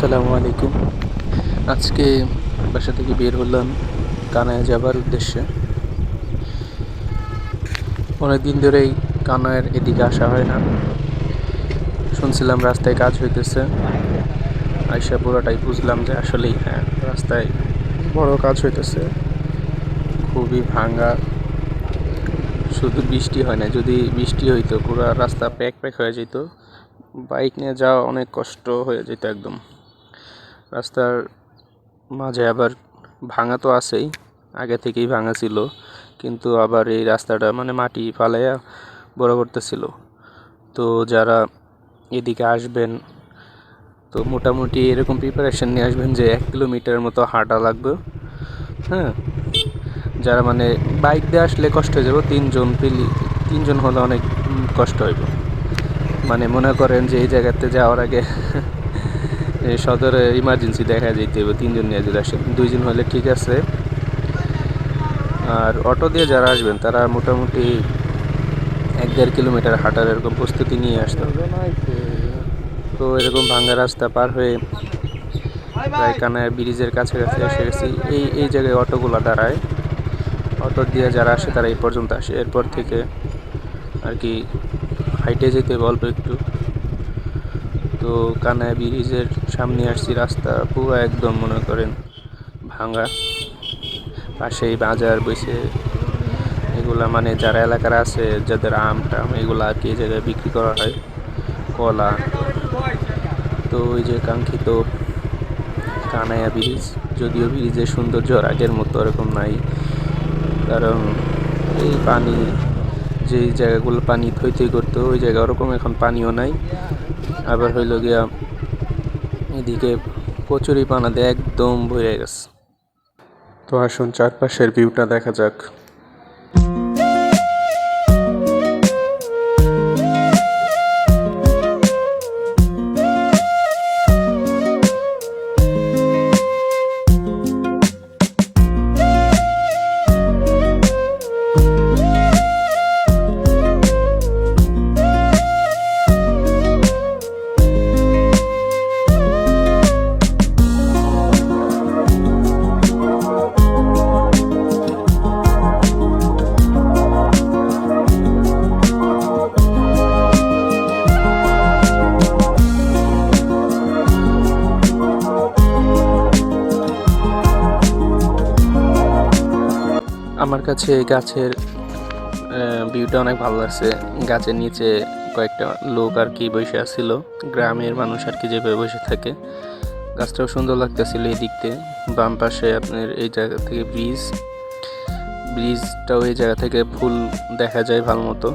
আসসালামু আলাইকুম। আজকে বাসা থেকে বের হলাম কানায় যাবার উদ্দেশ্যে। অনেক দিন ধরেই কানায়ের এদিকে আসা হয় না। শুনছিলাম রাস্তায় কাজ হইতেছে। আইসা পুরোটাই বুঝলাম যে আসলেই হ্যাঁ রাস্তায় বড় কাজ হইতেছে। খুবই ভাঙ্গা। শুধু বৃষ্টি হয় না যদি বৃষ্টি হইতো, পুরো রাস্তা প্যাক প্যাক হয়ে যেত। বাইক নিয়ে যাওয়া অনেক কষ্ট হয়ে যেত একদম। রাস্তার মাঝে আবার ভাঙা তো আছেই, আগে থেকেই ভাঙা ছিল, কিন্তু আবার এই রাস্তাটা মানে মাটি ফালাইয়া বড় করতেছিল। তো যারা এদিকে আসবেন, তো মোটামুটি এরকম প্রিপারেশন নিয়ে আসবেন যে এক কিলোমিটার মতো হাঁটা লাগবে হ্যাঁ? যারা মানে বাইক দিয়ে আসলে কষ্ট হয়ে যাবে, তিনজন পিলি, তিনজন হলে অনেক কষ্ট হইব। মানে মনে করেন যে এই জায়গাতে যাওয়ার আগে সদরে ইমার্জেন্সি দেখা যেতে হবে তিনজন নিয়ে যদি আসে দুইজন হলে ঠিক আছে। আর অটো দিয়ে যারা আসবেন, তারা মোটামুটি এক দেড় কিলোমিটার হাঁটার এরকম প্রস্তুতি নিয়ে আসতে। হবে তো এরকম ভাঙ্গা রাস্তা পার হয়ে প্রায় কানায় ব্রিজের কাছাকাছি এসে গেছি। এই এই জায়গায় অটোগুলো দাঁড়ায়। অটো দিয়ে যারা আসে, তারা এই পর্যন্ত আসে। এরপর থেকে আর কি হাইটে যেতে অল্প একটু। তো কানায় ব্রিজের সামনে আসছি, রাস্তা পুরো একদম মনে করেন ভাঙা। পাশেই বাজার বসে এগুলা মানে যারা এলাকার আছে, যাদের আম টাম এগুলো আর কি জায়গায় বিক্রি করা হয়, কলা। তো ওই যে কাঙ্ক্ষিত কানায়া ব্রিজ, যদিও ব্রিজের সৌন্দর্য আগের মতো এরকম নাই, কারণ এই পানি যে জায়গাগুলো পানি থই থই করতো ওই জায়গা ওরকম এখন পানিও নাই। আবার হইল গিয়া এদিকে কচুরি পানাতে একদম ভরে গেছে। তো আসুন চারপাশের ভিউটা দেখা যাক। আমার কাছে গাছের ভিউটা অনেক ভালো লাগছে। গাছের নিচে কয়েকটা লোক আর কি বসে আছিল গ্রামের মানুষ আর কি যেভাবে বসে থাকে। গাছটাও সুন্দর লাগতেছিল এই দিক দিয়ে বাম পাশে আপনার এই জায়গা থেকে ব্রিজ। ব্রিজটাও এই জায়গা থেকে ফুল দেখা যায় ভালো মতো।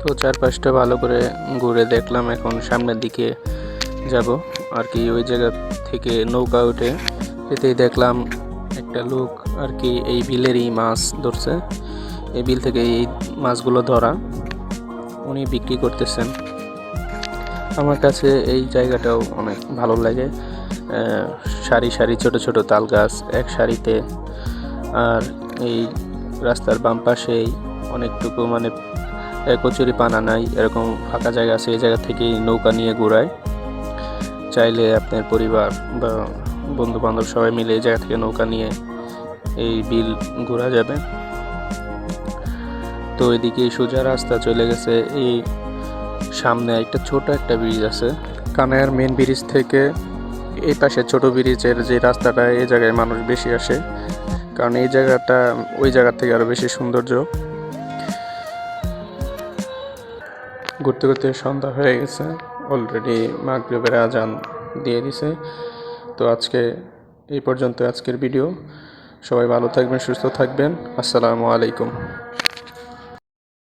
তো চারপাশটা ভালো করে ঘুরে দেখলাম। এখন সামনের দিকে যাব। আর কি ওই জায়গা থেকে নৌকা উঠে এতেই দেখলাম একটা লোক আর কি এই বিলেরই মাছ ধরছে। এই বিল থেকে এই মাছগুলো ধরা। উনি বিক্রি করতেছেন। আমার কাছে এই জায়গাটাও অনেক ভালো লাগে। সারি সারি ছোট ছোট তাল গাছ এক সারিতে। আর এই রাস্তার বাম পাশেই অনেকটুকু মানে কচুরি পানা নাই, এরকম ফাঁকা জায়গা আছে, এই জায়গা থেকেই নৌকা নিয়ে ঘোরায়। চাইলে আপনার পরিবার বা বন্ধু বান্ধব সবাই মিলে এই জায়গা থেকে নৌকা নিয়ে এই বিল ঘোরা যাবে। তো এদিকে সোজা রাস্তা চলে গেছে, এই সামনে একটা ছোট একটা ব্রিজ আছে। কানায়ার মেন ব্রিজ থেকে এই পাশে ছোট ব্রিজের যে রাস্তাটা, এই জায়গায় মানুষ বেশি আসে। কারণ এই জায়গাটা, ওই জায়গার থেকে আরও বেশি সৌন্দর্য। ঘুরতে ঘুরতে সন্ধ্যা হয়ে গেছে অলরেডি মাগরিবের আজান দিয়ে দিছে। তো আজকে এই পর্যন্ত আজকের ভিডিও সবাই ভালো থাকবেন সুস্থ থাকবেন। আসসালামু আলাইকুম।